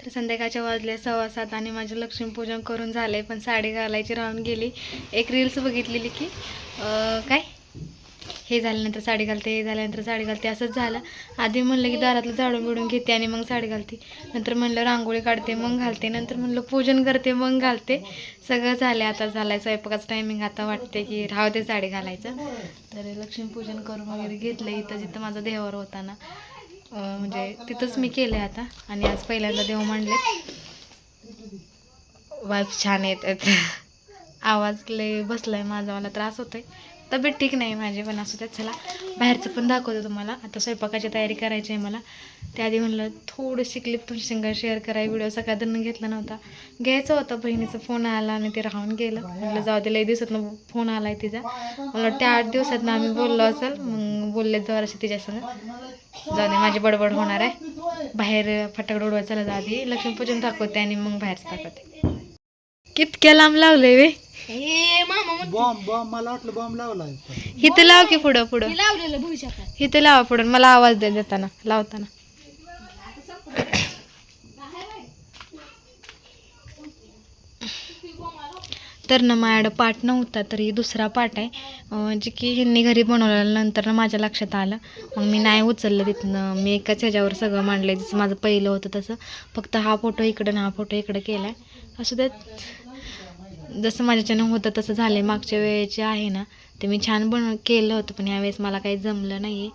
तर संध्याकाळच्या वाजले सव्वा सात आणि माझं लक्ष्मीपूजन करून झालंय पण साडी घालायची राहून गेली. एक रील्स बघितलेली की अं, काय? हे झाल्यानंतर साडी घालते हे झाल्यानंतर साडी घालते असंच झालं. आधी म्हणलं की दारातलं झाडून बिडून घेते आणि मग साडी घालते. नंतर म्हणलं रांगोळी काढते मग घालते. नंतर म्हणलं पूजन करते मग घालते. सगळं झालं आता झालं आहे स्वयंपाकाचं टायमिंग आता वाटते की राहते साडी घालायचं. तर लक्ष्मीपूजन करून वगैरे घेतलं इथं जिथं माझा देवावर होता ना. म्हणजे तिथंच मी केलं आहे आता. आणि आज पहिल्यांदा देव मांडले. वाईफ छान येत आहेत. आवाज लय बसला आहे माझा मला त्रास होतोय. तब्येत ठीक नाही माझी पण असू द्या चला. बाहेरचं पण दाखवतो तुम्हाला. आता स्वयंपाकाची तयारी करायची आहे मला. त्याआधी म्हणलं थोडीशी क्लिप तुमच्या सिंगर शेअर कराय व्हिडिओ सकाळनं घेतला नव्हता. घ्यायचा होता बहिणीचा फोन आला आणि ते राहून गेलं. म्हटलं जाऊ दे लई दिवसात फोन आहे तिचा. मला वाटतं आठ दिवसात आम्ही बोललो असेल. मग बोलले जराशी तिच्यासंग जाऊ दे माझी बडबड होणार आहे. बाहेर फटाकड उडवायचं जाऊ आधी लक्ष्मीपूजन दाखवते आणि मग बाहेरचं दाखवते. कितक्या लांब लावले वे. बॉम्ब बॉम्ब मला वाटलं बॉम्ब लावलाय इथं लाव की पुढं पुढं. लावलेलं भविष्यात. इथं लावा पुढं मला आवाज दे देताना लावताना. तर ना माझ्याकडं पाट नव्हता तर ही दुसरा पाट आहे. अं, जे की ह्यांनी घरी बनवल्यानंतर ना माझ्या लक्षात आलं. मग मी नाही उचललं तिथनं. मी एकाच ह्याच्यावर सगळं मांडलं जसं माझं पहिलं होतं तसं. फक्त हा फोटो इकडं ना हा फोटो इकडं केला आहे असू द्यात जसं माझ्याच्यानं होतं तसं झालं आहे मागच्या वेळेचे आहे ना ते मी छान बन केलं होतं पण यावेळेस मला काही जमलं नाही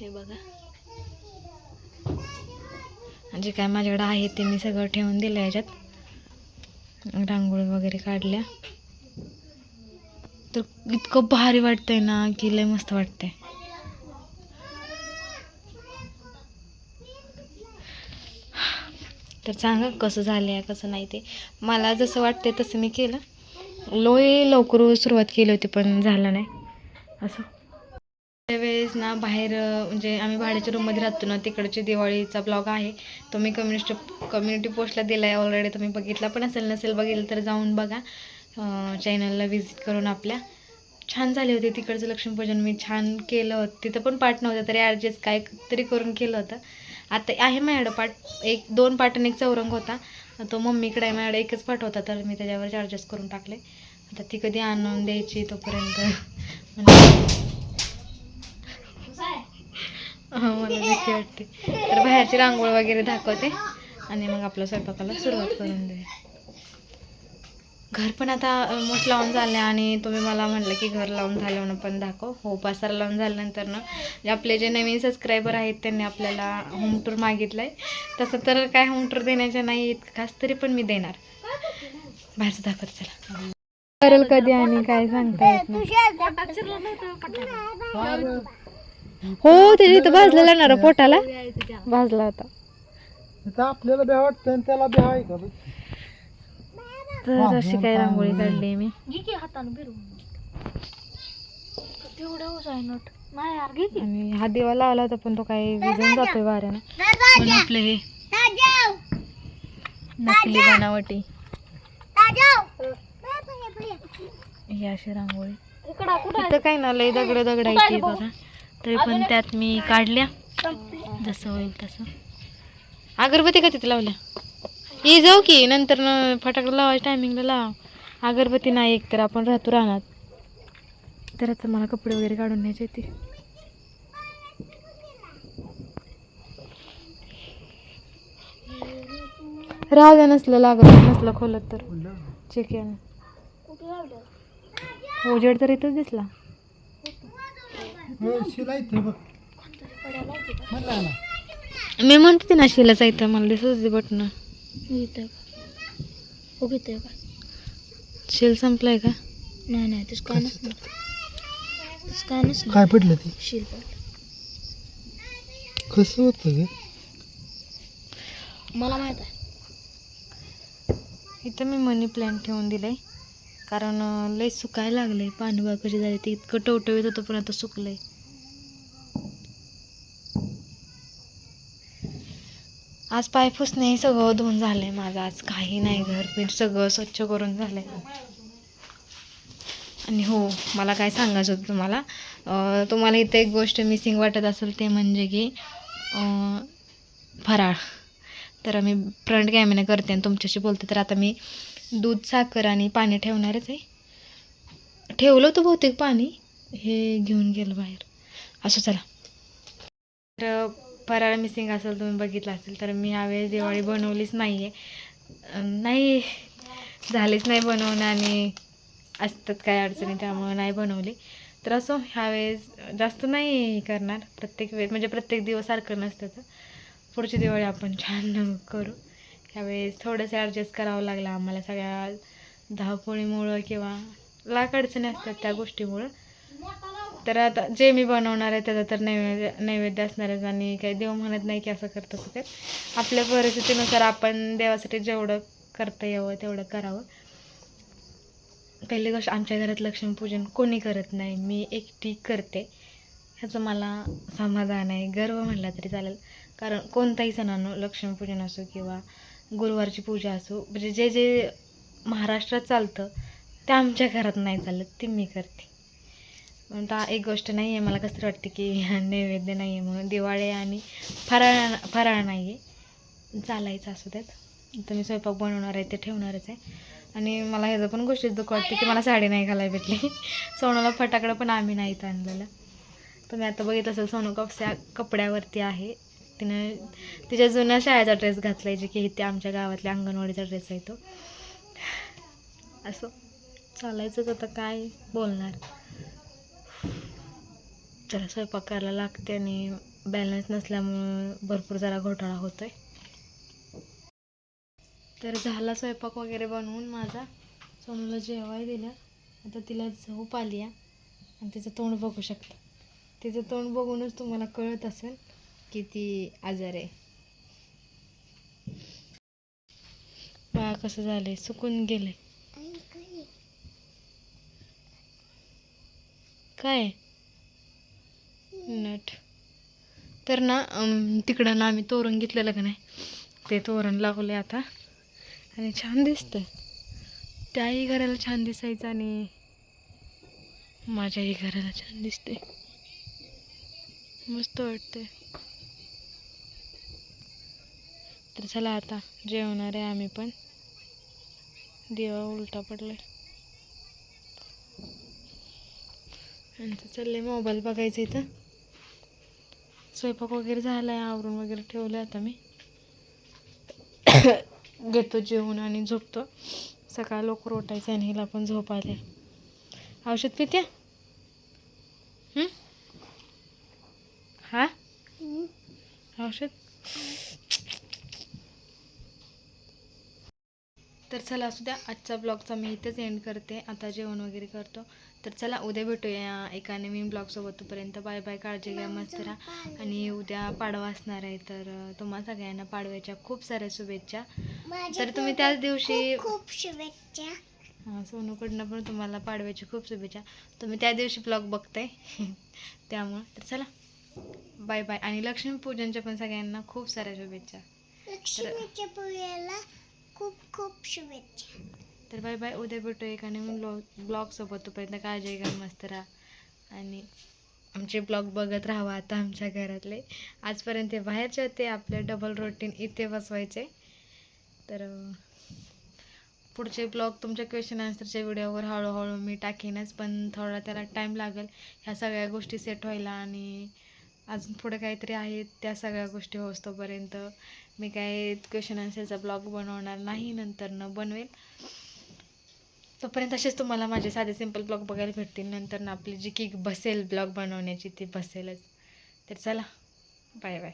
हे बघा. जे काय माझ्याकडे आहे ते मी सगळं ठेवून दिलं याच्यात. रांगोळी वगैरे काढल्या. तर इतकं भारी वाटतंय ना की लय मस्त वाटतंय. तर सांगा कसं झालं आहे कसं नाही ते. मला जसं वाटते तसं मी केलं. लोय लवकर सुरुवात केली होती पण झालं नाही. असं. त्यावेळेस ना बाहेर म्हणजे आम्ही भाड्याच्या रूममध्ये राहतो ना तिकडचे दिवाळीचा ब्लॉग आहे. तो मी कम्युनिस्ट कम्युनिटी पोस्टला दिला आहे ऑलरेडी तुम्ही बघितला. पण असेल नसेल बघितलं तर जाऊन बघा. चॅनलला व्हिजिट करून आपल्या. छान झाले होते तिकडचं लक्ष्मीपूजन. मी छान केलं होतं. तिथं पण पाठ नव्हतं तरी ॲडजस्ट काय तरी करून केलं होतं. आता आहे माझ्याकडं पाठ एक दोन पाठ आणि एक चौरंग होता. तो मम्मीकडे आहे माझ्याकडे एकच पाठवता होता तर मी त्याच्यावर चार्जेस करून टाकले. आता ती कधी आणून द्यायची तोपर्यंत. हो मला भीती वाटते. तर बाहेरची रांगोळ वगैरे दाखवते. आणि मग आपल्या स्वयंपाकाला सुरुवात करून दे घर पण आता मोठ लावून झालं आणि तुम्ही मला म्हटलं की घर लावून झालं म्हणून पण दाखव. हो पसारा लावून झाल्यानंतर ना जे आपले जे नवीन सबस्क्रायबर आहेत त्यांनी आपल्याला होम टूर मागितलं आहे तसं तर काय होम टूर देण्याच्या नाही इतकं खास तरी पण मी देणार. बाहेरचं दाखवत चला. करेल कधी आणि काय सांगता येत हो ते इथं भाजलेला ना पोटाला भाजला होता. आपल्याला बी वाटतं त्याला का. तर अशी काय रांगोळी काढली मी. आणि हा दिवा लावला होता पण तो काही विजून जातोय वाऱ्यानं. पण आपलं हे? नकली बनावटी. ही अशी रांगोळी. इकडं कुठं? इथं काय ना लय दगड दगड आहे ती बघा. तरी पण त्यात मी काढल्या. जसं होईल तसं. अगरबत्ती का तिथे लावल्या? ये जाऊ की नंतर न फटाकडं लावायच्या टायमिंगला लाव. अगरबत्ती नाही एक तर आपण राहतो राहणार तर आता मला कपडे वगैरे काढून न्यायचे ते. राहू द्या नसलं लागत नसलं खोलत तर. चेक उजेड तर इथंच दिसला. हे मी म्हणते ते ना शिलाचा इथं मला दिसत होती बटन इथं हो घेतोय का शिल संपलाय का नाही नाही ते स्कॅनच नाही स्कॅनच नाही काय पडलं ते शील पडलं कसं होतं ग मला माहीत आहे इथं मी मनी प्लॅन्ट ठेवून दिलंय कारण लय सुकायला लागलंय पाणी कशी झाली ते इतकं टवटवीत होतं पण आता सुकलंय आज पाय पुसणे सगळं धुवून झालंय माझं. आज काही नाही घर पीठ सगळं स्वच्छ करून झालंय. आणि हो मला काय सांगायचं होतं तुम्हाला? तुम्हाला इथे एक गोष्ट मिसिंग वाटत असेल ते म्हणजे की फराळ. तर मी फ्रंट कॅमेरा करते आणि तुमच्याशी बोलते. तर आता मी दूध साखर आणि पाणी ठेवणारच आहे. ठेवलं होतं बहुतेक पाणी. हे घेऊन गेलं बाहेर. असं चला. तर फराळ मिसिंग असेल तुम्ही बघितलं असेल तर मी यावेळेस दिवाळी बनवलीच नाही आहे नाही झालीच नाही बनवणं आणि असतात काय अडचणी त्यामुळं नाही बनवली. तर असो ह्यावेळेस जास्त नाही करणार प्रत्येक वेळेस म्हणजे प्रत्येक दिवस सारखं नसतं तर. पुढची दिवाळी आपण छान करू. ह्यावेळेस थोडंसं ॲडजस्ट करावं लागलं आम्हाला सगळ्या धावपोळीमुळं किंवा लाख अडचणी असतात त्या गोष्टीमुळं. तर आता जे मी बनवणार आहे त्याचा तर नैवेद्य नैवेद्य असणारच आणि काही देव म्हणत नाही की असं कर तसं कर आपल्या परिस्थितीनुसार आपण देवासाठी जेवढं करता यावं तेवढं करावं. पहिली गोष्ट आमच्या घरात लक्ष्मीपूजन कोणी करत नाही मी एकटी करते. ह्याचं मला समाधान आहे. गर्व म्हटला तरी चालेल. कारण कोणताही सणानो लक्ष्मीपूजन असो किंवा गुरुवारची पूजा असो म्हणजे जे जे महाराष्ट्रात चालतं ते आमच्या घरात नाही चालत ते मी करते. पण आता एक गोष्ट नाही आहे मला कसं वाटते की नैवेद्य नाही आहे म्हणून दिवाळी आणि फराळ फराळ नाही आहे चालायचं असू त्यात तर मी स्वयंपाक बनवणार आहे ते ठेवणारच आहे. आणि मला ह्याचं पण गोष्टीत दुःख वाटते की मला साडी नाही घालायला भेटली. सोनूला फटाकडं पण आम्ही नाहीत आणलेलं. तुम्ही आता बघित असेल सोनू कपस्या कपड्यावरती आहे. तिनं तिच्या जुन्या शाळेचा ड्रेस घातला आहे जे की इथे आमच्या गावातल्या अंगणवाडीचा ड्रेस आहे तो. असं. चालायचंच आता काय बोलणार? जरा स्वयंपाक करायला लागते आणि बॅलन्स नसल्यामुळं भरपूर जरा घोटाळा होतोय. तर झाला स्वयंपाक वगैरे बनवून माझा. सोनूला जेवाय दिलं. आता तिला झोप आली आहे. आणि तिचं तोंड बघू शकता. तिचं तोंड बघूनच तुम्हाला कळत असेल की ती आजार आहे. बा कसं झालंय? सुकून गेलंय. काय? नट. तर ना तिकडं ना आम्ही तोरण घेतलेलं का नाही? ते तोरण लावले आता. आणि छान दिसतं त्याही घराला छान दिसायचं आणि माझ्याही घराला छान दिसते मस्त वाटते तर चला आता जेवणार आहे आम्ही पण. दिवा उलटा पडलाय. आणि चालले मोबाईल बघायचं इथं. स्वयंपाक वगैरे झाला आहे आवरून वगैरे ठेवलं आता मी. घेतो जेवण आणि झोपतो. सकाळ लवकर उठायचं आणि हिला पण झोप आले. औषध पिते हं? हा. औषध? तर चला असू द्या आजचा ब्लॉगचा मी इथेच एंड करते. आता जेवण वगैरे करतो. तर चला उद्या भेटूया एका नवीन ब्लॉगसोबत. तोपर्यंत बाय बाय काळजी घ्या मस्त राहा. आणि उद्या पाडवा असणार आहे तर तुम्हा सगळ्यांना पाडव्याच्या खूप साऱ्या शुभेच्छा. तर तुम्ही त्याच दिवशी खूप शुभेच्छा. हां सोनूकडनं पण तुम्हाला पाडव्याची खूप शुभेच्छा. तुम्ही त्या दिवशी ब्लॉग बघताय. त्यामुळं तर चला. बाय बाय आणि लक्ष्मीपूजनच्या पण सगळ्यांना खूप साऱ्या शुभेच्छा. लक्ष्मीच्या पूजेला खूप खूप शुभेच्छा. तर बाय बाय. उद्या भेटू एका नवीन ब्लॉग ब्लॉगसोबत तोपर्यंत काळजी घ्या मस्त राहा. आणि आमचे ब्लॉग बघत राहावा आता आमच्या घरातले. आजपर्यंत ते बाहेरचे होते आपले डबल रोटीन इथे बसवायचे. तर पुढचे ब्लॉग तुमच्या क्वेश्चन आन्सरच्या व्हिडिओवर हळूहळू मी टाकीनच पण थोडा त्याला टाईम लागेल. ह्या सगळ्या गोष्टी सेट व्हायला आणि अजून पुढे काहीतरी आहेत त्या सगळ्या गोष्टी होस्तोपर्यंत. मी काय क्वेश्चन आन्सरचा ब्लॉग बनवणार नाही नंतर न बनवेल. तोपर्यंत असेच तुम्हाला माझे साधे सिंपल ब्लॉग बघायला भेटतील. नंतर आपली जी की बसेल ब्लॉग बनवण्याची ती बसेलच. तर चला बाय बाय